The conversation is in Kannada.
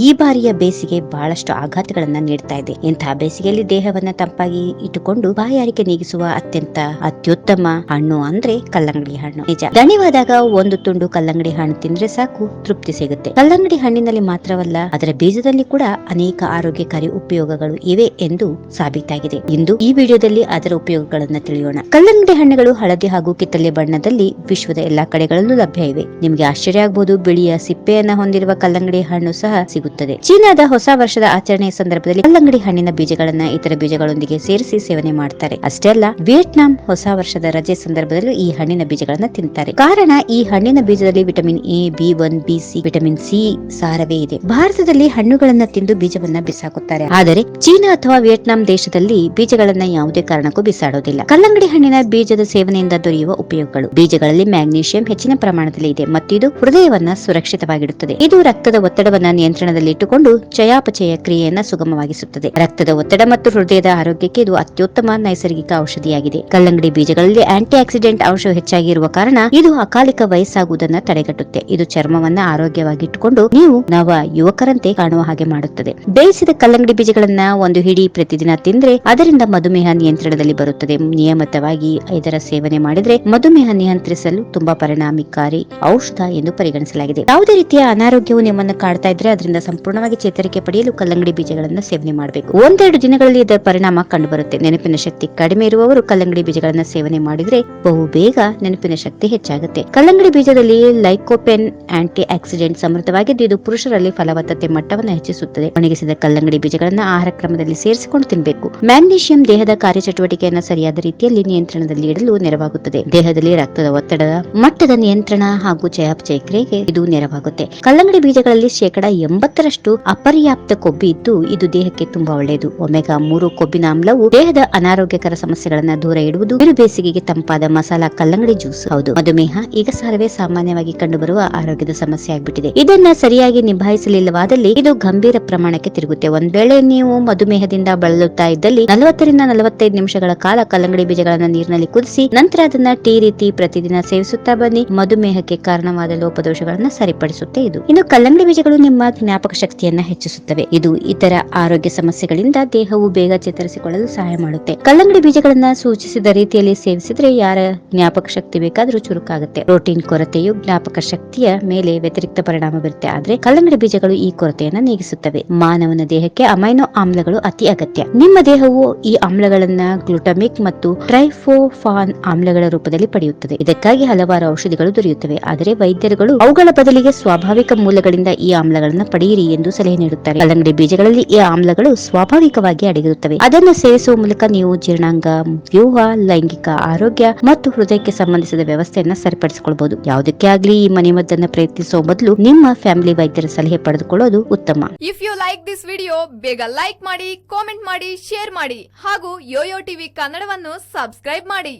ಈ ಬಾರಿಯ ಬೇಸಿಗೆ ಬಹಳಷ್ಟು ಆಘಾತಗಳನ್ನ ನೀಡ್ತಾ ಇದೆ. ಇಂತಹ ಬೇಸಿಗೆಯಲ್ಲಿ ದೇಹವನ್ನ ತಂಪಾಗಿ ಇಟ್ಟುಕೊಂಡು ಬಾಯಾರಿಕೆ ನೀಗಿಸುವ ಅತ್ಯಂತ ಅತ್ಯುತ್ತಮ ಹಣ್ಣು ಅಂದ್ರೆ ಕಲ್ಲಂಗಡಿ ಹಣ್ಣು. ನಿಜ. ದಣಿವಾದಾಗ ಒಂದು ತುಂಡು ಕಲ್ಲಂಗಡಿ ಹಣ್ಣು ತಿಂದ್ರೆ ಸಾಕು, ತೃಪ್ತಿ ಸಿಗುತ್ತೆ. ಕಲ್ಲಂಗಡಿ ಹಣ್ಣಿನಲ್ಲಿ ಮಾತ್ರವಲ್ಲ, ಅದರ ಬೀಜದಲ್ಲಿ ಕೂಡ ಅನೇಕ ಆರೋಗ್ಯಕಾರಿ ಉಪಯೋಗಗಳು ಇವೆ ಎಂದು ಸಾಬೀತಾಗಿದೆ. ಇಂದು ಈ ವಿಡಿಯೋದಲ್ಲಿ ಅದರ ಉಪಯೋಗಗಳನ್ನ ತಿಳಿಯೋಣ. ಕಲ್ಲಂಗಡಿ ಹಣ್ಣುಗಳು ಹಳದಿ ಹಾಗೂ ಕಿತ್ತಳೆ ಬಣ್ಣದಲ್ಲಿ ವಿಶ್ವದ ಎಲ್ಲಾ ಕಡೆಗಳಲ್ಲೂ ಲಭ್ಯ ಇವೆ. ನಿಮಗೆ ಆಶ್ಚರ್ಯ ಆಗಬಹುದು ಬಿಳಿಯ ಸಿಪ್ಪೆಯನ್ನ ಹೊಂದಿರುವ ಕಲ್ಲಂಗಡಿ ಹಣ್ಣು ಸಹ ಸಿಗುತ್ತದೆ ಚೀನಾದ ಹೊಸ ವರ್ಷದ ಆಚರಣೆಯ ಸಂದರ್ಭದಲ್ಲಿ ಕಲ್ಲಂಗಡಿ ಹಣ್ಣಿನ ಬೀಜಗಳನ್ನ ಇತರ ಬೀಜಗಳೊಂದಿಗೆ ಸೇರಿಸಿ ಸೇವನೆ ಮಾಡ್ತಾರೆ. ಅಷ್ಟೇ ಅಲ್ಲ, ವಿಯೆಟ್ನಾಂ ಹೊಸ ವರ್ಷದ ರಜೆ ಸಂದರ್ಭದಲ್ಲೂ ಈ ಹಣ್ಣಿನ ಬೀಜಗಳನ್ನ ತಿಂತಾರೆ. ಕಾರಣ, ಈ ಹಣ್ಣಿನ ಬೀಜದಲ್ಲಿ vitamin A, B, one, B, C, vitamin C ಸಾರವೇ ಇದೆ. ಭಾರತದಲ್ಲಿ ಹಣ್ಣುಗಳನ್ನ ತಿಂದು ಬೀಜವನ್ನ ಬಿಸಾಕುತ್ತಾರೆ. ಆದರೆ ಚೀನಾ ಅಥವಾ ವಿಯೆಟ್ನಾಂ ದೇಶದಲ್ಲಿ ಬೀಜಗಳನ್ನ ಯಾವುದೇ ಕಾರಣಕ್ಕೂ ಬಿಸಾಡೋದಿಲ್ಲ. ಕಲ್ಲಂಗಡಿ ಹಣ್ಣಿನ ಬೀಜದ ಸೇವನೆಯಿಂದ ದೊರೆಯುವ ಉಪಯೋಗಗಳು. ಬೀಜಗಳಲ್ಲಿ ಮ್ಯಾಗ್ನೀಷಿಯಂ ಹೆಚ್ಚಿನ ಪ್ರಮಾಣದಲ್ಲಿ ಇದೆ ಮತ್ತು ಇದು ಹೃದಯವನ್ನ ಸುರಕ್ಷಿತವಾಗಿಡುತ್ತದೆ. ಇದು ರಕ್ತದ ಒತ್ತಡವನ್ನ ನಿಯಂತ್ರಣದಲ್ಲಿ ಇಟ್ಟುಕೊಂಡು ಚಯಾಪಚಯ ಕ್ರಿಯೆಯನ್ನು ಸುಗಮವಾಗಿಸುತ್ತದೆ. ರಕ್ತದ ಒತ್ತಡ ಮತ್ತು ಹೃದಯದ ಆರೋಗ್ಯಕ್ಕೆ ಇದು ಅತ್ಯುತ್ತಮ ನೈಸರ್ಗಿಕ ಔಷಧಿಯಾಗಿದೆ. ಕಲ್ಲಂಗಡಿ ಬೀಜಗಳಲ್ಲಿ ಆಂಟಿ ಆಕ್ಸಿಡೆಂಟ್ ಅಂಶ ಹೆಚ್ಚಾಗಿರುವ ಕಾರಣ ಇದು ಅಕಾಲಿಕ ವಯಸ್ಸಾಗುವುದನ್ನ ತಡೆಗಟ್ಟುತ್ತೆ. ಇದು ಚರ್ಮವನ್ನ ಆರೋಗ್ಯವಾಗಿ ಇಟ್ಟುಕೊಂಡು ನೀವು ನವ ಯುವಕರಂತೆ ಕಾಣುವ ಹಾಗೆ ಮಾಡುತ್ತದೆ. ಬೇಯಿಸಿದ ಕಲ್ಲಂಗಡಿ ಬೀಜಗಳನ್ನ ಒಂದು ಹಿಡಿ ಪ್ರತಿದಿನ ತಿಂದ್ರೆ ಅದರಿಂದ ಮಧುಮೇಹ ನಿಯಂತ್ರಣದಲ್ಲಿ ಬರುತ್ತದೆ. ನಿಯಮಿತವಾಗಿ ಇದರ ಸೇವನೆ ಮಾಡಿದ್ರೆ ಮಧುಮೇಹ ನಿಯಂತ್ರಿಸಲು ತುಂಬಾ ಪರಿಣಾಮಕಾರಿ ಔಷಧ ಎಂದು ಪರಿಗಣಿಸಲಾಗಿದೆ. ಯಾವುದೇ ರೀತಿಯ ಅನಾರೋಗ್ಯವು ನಿಮ್ಮನ್ನು ಕಾಡ್ತಾ ಇದ್ರೆ ಅದರಿಂದ ಸಂಪೂರ್ಣವಾಗಿ ಚೇತರಿಕೆ ಪಡೆಯಲು ಕಲ್ಲಂಗಡಿ ಬೀಜಗಳನ್ನು ಸೇವನೆ ಮಾಡಬೇಕು. ಒಂದೆರಡು ದಿನಗಳಲ್ಲಿ ಇದರ ಪರಿಣಾಮ ಕಂಡುಬರುತ್ತೆ. ನೆನಪಿನ ಶಕ್ತಿ ಕಡಿಮೆ ಇರುವವರು ಕಲ್ಲಂಗಡಿ ಬೀಜಗಳನ್ನು ಸೇವನೆ ಮಾಡಿದ್ರೆ ಬಹು ಬೇಗ ನೆನಪಿನ ಶಕ್ತಿ ಹೆಚ್ಚಾಗುತ್ತೆ. ಕಲ್ಲಂಗಡಿ ಬೀಜದಲ್ಲಿ ಲೈಕೋಪೆನ್ ಆಂಟಿ ಆಕ್ಸಿಡೆಂಟ್ ಸಮೃದ್ಧವಾಗಿದ್ದು, ಇದು ಪುರುಷರಲ್ಲಿ ಫಲವತ್ತತೆ ಮಟ್ಟವನ್ನು ಹೆಚ್ಚಿಸುತ್ತದೆ. ಒಣಗಿಸಿದ ಕಲ್ಲಂಗಡಿ ಬೀಜಗಳನ್ನು ಆಹಾರ ಕ್ರಮದಲ್ಲಿ ಸೇರಿಸಿಕೊಂಡು ತಿನ್ನಬೇಕು ಮ್ಯಾಗ್ನೀಷಿಯಂ ದೇಹದ ಕಾರ್ಯಚಟುವಟಿಕೆಯನ್ನು ಸರಿಯಾದ ರೀತಿಯಲ್ಲಿ ನಿಯಂತ್ರಣದಲ್ಲಿ ಇಡಲು ನೆರವಾಗುತ್ತದೆ. ದೇಹದಲ್ಲಿ ರಕ್ತದ ಒತ್ತಡದ ಮಟ್ಟದ ನಿಯಂತ್ರಣ ಹಾಗೂ ಚಯಾಪಚಯ ಕ್ರಿಯೆಗೆ ಇದು ನೆರವಾಗುತ್ತೆ. ಕಲ್ಲಂಗಡಿ ಬೀಜಗಳಲ್ಲಿ ಶೇಕಡಾ ಶೇಕಡ ಎಂಬತ್ತರಷ್ಟು ಅಪರ್ಯಾಪ್ತ ಕೊಬ್ಬಿ ಇದ್ದು ಇದು ದೇಹಕ್ಕೆ ತುಂಬಾ ಒಳ್ಳೆಯದು. ಒಮೆಗಾ ಮೂರು ಕೊಬ್ಬಿನ ಆಮ್ಲವು ದೇಹದ ಅನಾರೋಗ್ಯಕರ ಸಮಸ್ಯೆಗಳನ್ನ ದೂರ ಇಡುವುದು, ಬಿರು ಬೇಸಿಗೆಗೆ ತಂಪಾದ ಮಸಾಲಾ ಕಲ್ಲಂಗಡಿ ಜ್ಯೂಸ್. ಹೌದು. ಮಧುಮೇಹ ಈಗ ಸಾರವೇ ಸಾಮಾನ್ಯವಾಗಿ ಕಂಡುಬರುವ ಆರೋಗ್ಯದ ಸಮಸ್ಯೆ ಆಗ್ಬಿಟ್ಟಿದೆ. ಇದನ್ನ ಸರಿಯಾಗಿ ನಿಭಾಯಿಸಲಿಲ್ಲವಾದಲ್ಲಿ ಇದು ಗಂಭೀರ ಪ್ರಮಾಣಕ್ಕೆ ತಿರುಗುತ್ತೆ. ಒಂದ್ ವೇಳೆ ನೀವು ಮಧುಮೇಹದಿಂದ ಬಳಲುತ್ತಾ ಇದ್ದಲ್ಲಿ ನಲವತ್ತರಿಂದ ನಲವತ್ತೈದು ನಿಮಿಷಗಳ ಕಾಲ ಕಲ್ಲಂಗಡಿ ಬೀಜಗಳನ್ನ ನೀರಿನಲ್ಲಿ ಕುದಿಸಿ, ನಂತರ ಅದನ್ನ ಟೀ ರೀತಿ ಪ್ರತಿದಿನ ಸೇವಿಸುತ್ತಾ ಬನ್ನಿ. ಮಧುಮೇಹಕ್ಕೆ ಕಾರಣವಾದ ಲೋಪದೋಷಗಳನ್ನ ಸರಿಪಡಿಸುತ್ತೆ ಇದು. ಇನ್ನು ಕಲ್ಲಂಗಡಿ ಬೀಜಗಳು ನಿಮ್ಮ ಶಕ್ತಿಯನ್ನ ಹೆಚ್ಚಿಸುತ್ತವೆ. ಇದು ಇತರ ಆರೋಗ್ಯ ಸಮಸ್ಯೆಗಳಿಂದ ದೇಹವು ಬೇಗ ಚೇತರಿಸಿಕೊಳ್ಳಲು ಸಹಾಯ ಮಾಡುತ್ತೆ. ಕಲ್ಲಂಗಡಿ ಬೀಜಗಳನ್ನ ಸೂಚಿಸಿದ ರೀತಿಯಲ್ಲಿ ಸೇವಿಸಿದ್ರೆ ಯಾರ ಜ್ಞಾಪಕ ಶಕ್ತಿ ಬೇಕಾದ್ರೂ ಚುರುಕಾಗುತ್ತೆ. ಪ್ರೋಟೀನ್ ಕೊರತೆಯು ಜ್ಞಾಪಕ ಶಕ್ತಿಯ ಮೇಲೆ ವ್ಯತಿರಿಕ್ತ ಪರಿಣಾಮ ಬೀರುತ್ತೆ. ಆದ್ರೆ ಕಲ್ಲಂಗಡಿ ಬೀಜಗಳು ಈ ಕೊರತೆಯನ್ನ ನೀಗಿಸುತ್ತವೆ. ಮಾನವನ ದೇಹಕ್ಕೆ ಅಮೈನೋ ಆಮ್ಲಗಳು ಅತಿ ಅಗತ್ಯ. ನಿಮ್ಮ ದೇಹವು ಈ ಆಮ್ಲಗಳನ್ನ ಗ್ಲುಟಮಿಕ್ ಮತ್ತು ಟ್ರೈಫೋಫಾನ್ ಆಮ್ಲಗಳ ರೂಪದಲ್ಲಿ ಪಡೆಯುತ್ತದೆ. ಇದಕ್ಕಾಗಿ ಹಲವಾರು ಔಷಧಿಗಳು ದೊರೆಯುತ್ತವೆ. ಆದರೆ ವೈದ್ಯರುಗಳು ಅವುಗಳ ಬದಲಿಗೆ ಸ್ವಾಭಾವಿಕ ಮೂಲಗಳಿಂದ ಈ ಆಮ್ಲಗಳನ್ನ ಪಡೆಯಿರಿ ಎಂದು ಸಲಹೆ ನೀಡುತ್ತಾರೆ. ಕಲ್ಲಂಗಡಿ ಬೀಜಗಳಲ್ಲಿ ಈ ಆಮ್ಲಗಳು ಸ್ವಾಭಾವಿಕವಾಗಿ ಅಡಗಿರುತ್ತವೆ. ಅದನ್ನು ಸೇವಿಸುವ ಮೂಲಕ ನೀವು ಜೀರ್ಣಾಂಗ, ವ್ಯೂಹ, ಲೈಂಗಿಕ ಆರೋಗ್ಯ ಮತ್ತು ಹೃದಯಕ್ಕೆ ಸಂಬಂಧಿಸಿದ ವ್ಯವಸ್ಥೆಯನ್ನ ಸರಿಪಡಿಸಿಕೊಳ್ಳಬಹುದು ಯಾವುದಕ್ಕೆ ಆಗ್ಲಿ ಈ ಮನೆಮದ್ದನ್ನ ಪ್ರಯತ್ನಿಸುವ ಮೊದಲು ನಿಮ್ಮ ಫ್ಯಾಮಿಲಿ ವೈದ್ಯರ ಸಲಹೆ ಪಡೆದುಕೊಳ್ಳೋದು ಉತ್ತಮ. If you like this video ಬೇಗ ಲೈಕ್ ಮಾಡಿ ಕಾಮೆಂಟ್ ಮಾಡಿ ಶೇರ್ ಮಾಡಿ ಹಾಗೂ ಯೋಯೋ ಟಿವಿ ಕನ್ನಡವನ್ನು ಸಬ್ಸ್ಕ್ರೈಬ್ ಮಾಡಿ.